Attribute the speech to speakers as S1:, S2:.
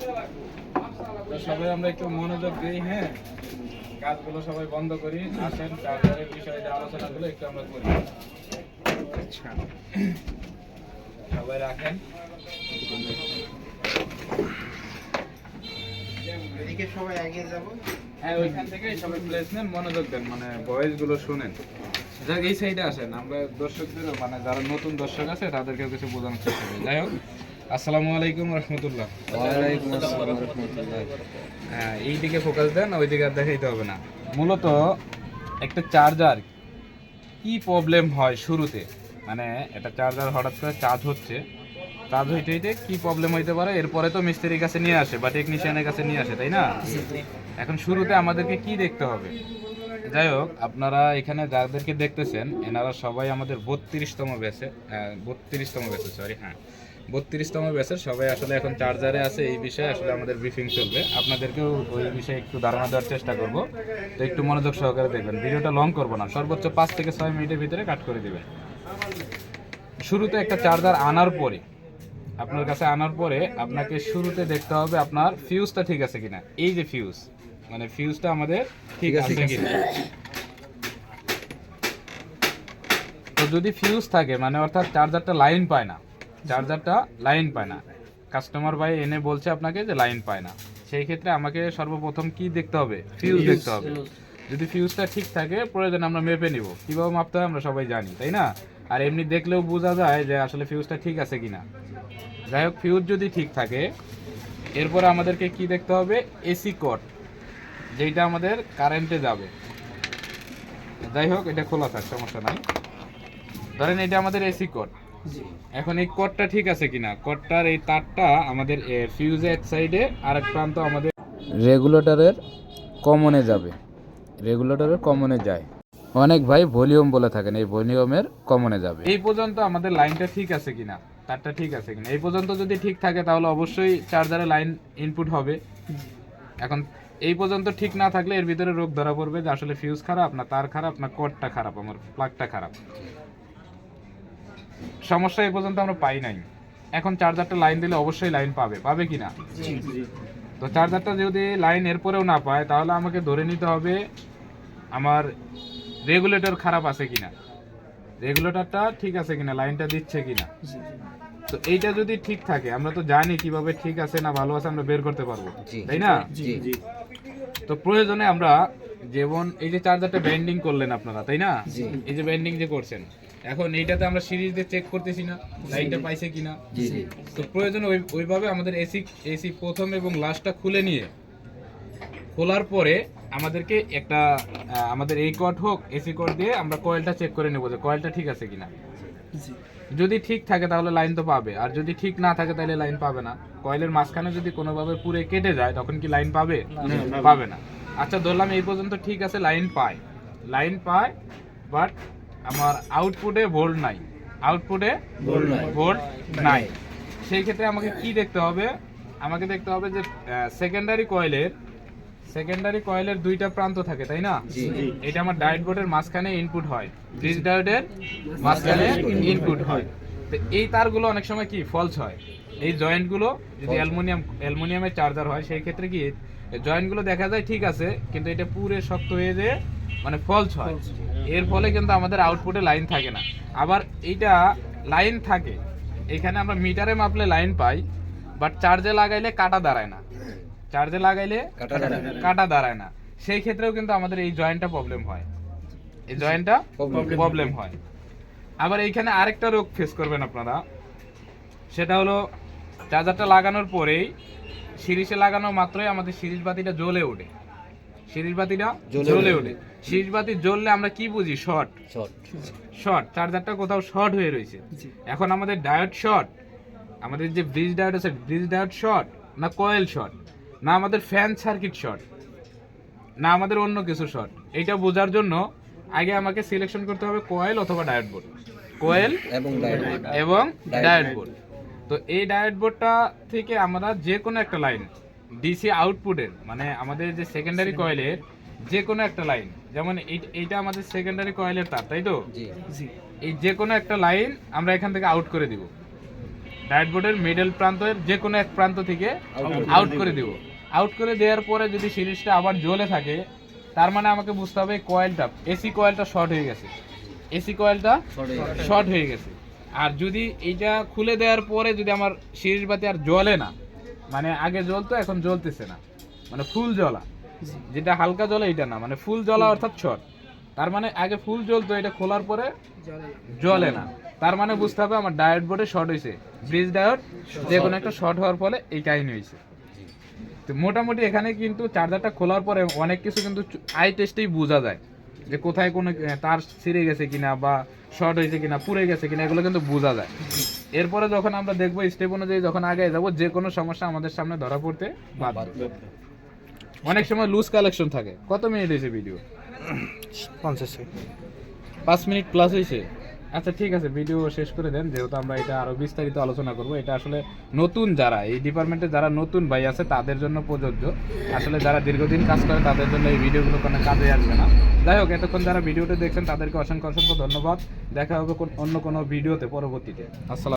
S1: তো সবাই আমরা একটু মনোযোগ দিই হ্যাঁ? কাজগুলো সবাই বন্ধ করি আসেন চার্জারের বিষয়ে যে আলোচনাগুলো একটু আমরা করি।
S2: আচ্ছা।
S1: সবাই রাখেন।
S2: এদিকে সবাই এগিয়ে যাব।
S1: হ্যাঁ ওইখান থেকে সবাই প্লেস নেন মনোযোগ দেন মানে ভয়েসগুলো শুনেন। যাক এই সাইডে আসেন আমরা মানে যারা নতুন দর্শক আছে তাদেরকেও কিছু বোঝানোর চেষ্টা করি। যাই হোক আসসালামু আলাইকুম রহমতুল্লাহ।
S2: ওয়ালাইকুম আসসালাম রাহমাতুল্লাহ।
S1: হ্যাঁ এই দিকে ফোকাস দেন ওই দিকে আর দেখাইতে হবে না। মূলত একটা চার্জার কি প্রবলেম হয় শুরুতে? মানে একটা চার্জার হঠাৎ করে চার্জ হচ্ছে চার্জ হইতে হইতে কি প্রবলেম হইতে পারে? এরপরে তো মিস্ত্রির কাছে নিয়ে আসে বা টেকনিশিয়ানের কাছে নিয়ে আসে তাই না? এখন শুরুতে আমাদেরকে কি দেখতে হবে? যাই হোক আপনারা এখানে যাদেরকে দেখতেছেন এনারা সবাই আমাদের বত্রিশতম ব্যাচে বত্রিশতম ব্যাচে সরি হ্যাঁ। বত্রিশতম ব্যাচের সবাই আসলে এখন চার্জারে আছে এই বিষয়ে আসলে আমাদের ব্রিফিং চলবে। আপনাদেরকেও ওই বিষয়ে একটু ধারণা দেওয়ার চেষ্টা করব। তো একটু মনোযোগ সহকারে দেখবেন। ভিডিওটা লং করব না সর্বোচ্চ পাঁচ থেকে ছয় মিনিটের ভিতরে কাট করে দিবেন। শুরুতে একটা চার্জার আনার পরে আপনার কাছে আনার পরে আপনাকে শুরুতে দেখতে হবে আপনার ফিউজটা ঠিক আছে কিনা। এই যে ফিউজ মানে ফিউজটা আমাদের ঠিক আছে কিনা। তো যদি ফিউজ থাকে মানে অর্থাৎ চার্জারটা লাইন পায় না চার্জারটা লাইন পায় না। কাস্টমার ভাই এনে বলছে আপনাকে যে লাইন পায় না। সেই ক্ষেত্রে আমাকে সর্বপ্রথম কি দেখতে হবে? ফিউজ দেখতে হবে। যদি ফিউজটা ঠিক থাকে প্রয়োজন আমরা মেপে নিব। কীভাবে মাপতে হয় আমরা সবাই জানি তাই না? আর এমনি দেখলেও বোঝা যায় যে আসলে ফিউজটা ঠিক আছে কিনা। যাই হোক ফিউজ যদি ঠিক থাকে এরপর আমাদেরকে কি দেখতে হবে? এসি কোড যেটা আমাদের কারেন্টে যাবে। যাই হোক এটা খোলা থাক সমস্যা নাই। ধরেন এটা আমাদের এসি কোড এখন এই কোডটা ঠিক আছে কিনা? কোডটার এই তারটা আমাদের ফিউজে এক সাইডে আর এক প্রান্ত আমাদের রেগুলেটরের কমনে যাবে। রেগুলেটরের কমনে যায়। অনেক ভাই ভলিউম বলে থাকেন এই ভলিউমের কমনে যাবে। এই পর্যন্ত আমাদের লাইনটা ঠিক আছে কিনা? তারটা ঠিক আছে কিনা? এই পর্যন্ত যদি ঠিক থাকে তাহলে অবশ্যই চার্জারে লাইন ইনপুট হবে। এখন এই পর্যন্ত ঠিক না থাকলে এর ভিতরে রোগ ধরা পড়বে যে আসলে ফিউজ খারাপ না তার খারাপ না কডটা খারাপ আমার প্লাগটা খারাপ। সমস্যা এই পর্যন্ত আমরা পাই নাই। এখন চার্জারটা লাইন দিলে অবশ্যই লাইন পাবে। পাবে কি না তো চার্জারটা যদি লাইন এরপরেও না পায় তাহলে আমাকে ধরে নিতে হবে আমার রেগুলেটর খারাপ আছে কিনা। রেগুলেটরটা ঠিক আছে কিনা লাইনটা দিচ্ছে কিনা। তো এইটা যদি ঠিক থাকে আমরা তো জানি কীভাবে ঠিক আছে না ভালো আছে আমরা বের করতে পারব। তাই না?
S2: জি
S1: তো প্রয়োজনে আমরা যেমন এই যে চার্জারটা ব্যান্ডিং করলেন আপনারা তাই না? এই যে ব্যান্ডিং যে করছেন এখন এইটাতে আমরা সিরিজ দিয়ে চেক করতেছি না লাইনটা পাইছে কিনা। তো প্রয়োজন ওইভাবে আমাদের এসি এসি প্রথম এবং লাস্টটা খুলে নিয়ে খোলার পরে আমাদেরকে একটা আমাদের এই কট হোক এসি কট দিয়ে আমরা কয়েলটা চেক করে নেব যে কয়েলটা ঠিক আছে কিনা। যদি ঠিক থাকে তাহলে লাইন তো পাবে আর যদি ঠিক না থাকে তাহলে লাইন পাবে না। কয়েলের মাঝখানে যদি কোনোভাবে পুরে কেটে যায় তখন কি লাইন পাবে? পাবে না। আচ্ছা ধরলাম এই পর্যন্ত ঠিক আছে লাইন পায়। লাইন পায় বাট আমার আউটপুটে ভোল্ট নাই। আউটপুটে
S2: ভোল্ট নাই।
S1: সেই ক্ষেত্রে আমাকে কি দেখতে হবে? আমাকে দেখতে হবে যে সেকেন্ডারি কয়েলের সেকেন্ডারি কয়েলের দুইটা প্রান্ত থাকে তাই না? এটা আমার ডায়োড বোর্ডের মাঝখানে ইনপুট হয়। ব্রিজ ডায়োডের মাঝখানে ইনপুট হয়। তো এই তারগুলো অনেক সময় কি ফলস হয়। এই জয়েন্টগুলো যদি অ্যালুমিনিয়াম অ্যালুমিনিয়ামের চার্জার হয় সেই ক্ষেত্রে কি জয়েন্টগুলো দেখা যায় ঠিক আছে কিন্তু এটা পুরো শক্ত হয়ে যেয়ে মানে ফলস হয়। এর ফলে কিন্তু আমাদের আউটপুটে লাইন থাকে না। আবার এইটা লাইন থাকে। এখানে আমরা মিটারে মাপলে লাইন পাই বাট চার্জে লাগাইলে কাটা দাঁড়ায় না। চার্জে লাগাইলে
S2: কাটা দাঁড়ায় না।
S1: সেই ক্ষেত্রেও কিন্তু আমাদের এই জয়েন্টটা প্রবলেম হয়। এই জয়েন্টটা প্রবলেম হয়। আবার এইখানে আরেকটা রোগ ফেস করবেন আপনারা। সেটা হলো চার্জারটা লাগানোর পরেই সিরিজে লাগানো মাত্রই আমাদের সিরিজ বাতিটা জ্বলে ওঠে। সিরিজ বাতিটা
S2: জ্বলে ওঠে।
S1: সিরিজ বাতি জ্বললে আমরা কি বুঝি? শর্ট
S2: শর্ট
S1: শর্ট চার্জারটা কোথাও শর্ট হয়ে রয়েছে। এখন আমাদের ডায়োড শর্ট আমাদের যে ব্রিজ ডায়োড আছে ব্রিজ ডায়োড শর্ট না কয়েল শর্ট না আমাদের ফ্যান সার্কিট শর্ট না আমাদের অন্য কিছু শর্ট এইটা বোঝার জন্য আগে আমাকে সিলেকশন করতে হবে কয়েল অথবা ডায়োড বোর্ড কয়েল
S2: এবং
S1: এবং ডায়োড বোর্ড তো এই ডায়োড বোর্ডটা থেকে আমরা যে কোনো একটা লাইন ডিসি আউটপুটের মানে আমাদের যে সেকেন্ডারি কয়েলের যে কোনো একটা লাইন যেমন এইটা আমাদের সেকেন্ডারি কয়েলের তার তাই তো? এই যে কোনো একটা লাইন আমরা এখান থেকে আউট করে দিব। ডায়েট বোর্ডের মিডল প্রান্তের যে কোনো এক প্রান্ত থেকে আউট করে দিব। আউট করে দেওয়ার পরে যদি সিরিজটা আবার জ্বলে থাকে তার মানে আমাকে বুঝতে হবে কয়েলটা এসি কয়েলটা শর্ট হয়ে গেছে। এসি কয়েলটা শর্ট হয়ে গেছে। আর যদি এইটা খুলে দেওয়ার পরে যদি আমার সিরিজ বাতি আর জ্বলে না মানে আগে জ্বলতো এখন জ্বলতেছে না। মানে ফুল জ্বলা। যেটা হালকা জ্বলে এটা না। মানে ফুল জ্বলা অর্থাৎ শর্ট তার মানে আগে ফুল জ্বলতো এটা খোলার পরে জ্বলে না। তার মানে বুঝতে হবে আমার ডায়েট বোর্ডে শর্ট হয়েছে। ব্রিজ ডায়োড যে কোনো একটা শর্ট হওয়ার ফলে এই কাহিনী হয়েছে তো মোটামুটি এখানে কিন্তু চার্জারটা খোলার পরে অনেক কিছু কিন্তু আই টেস্টেই বোঝা যায়। যে কোথায় কোনো তার ছিঁড়ে গেছে কিনা বা শর্ট হয়েছে কিনা পুড়ে গেছে কিনা এগুলো কিন্তু বোঝা যায়। এরপরে যখন আমরা দেখব স্টেপ অনুযায়ী যখন আগে যাব যে কোনো সমস্যা আমাদের সামনে ধরা পড়তে বাধ্য। অনেক সময় লুজ কালেকশন থাকে। কত মিনিট হয়েছে ভিডিও
S3: পঞ্চাশ
S1: পাঁচ মিনিট প্লাস হয়েছে? আচ্ছা ঠিক আছে ভিডিও শেষ করে দেন। যেহেতু আমরা এটা আরও বিস্তারিত আলোচনা করব এটা আসলে নতুন যারা এই ডিপার্টমেন্টে যারা নতুন ভাই আছে তাদের জন্য প্রযোজ্য। আসলে যারা দীর্ঘদিন কাজ করে তাদের জন্য এই ভিডিওগুলো কোনো কাজে আসবে না। যাই হোক এতক্ষণ যারা ভিডিওটা দেখছেন তাদেরকে অসংখ্য অসংখ্য ধন্যবাদ। দেখা হবে কোন- অন্য কোনো ভিডিওতে পরবর্তীতে। আসসালাম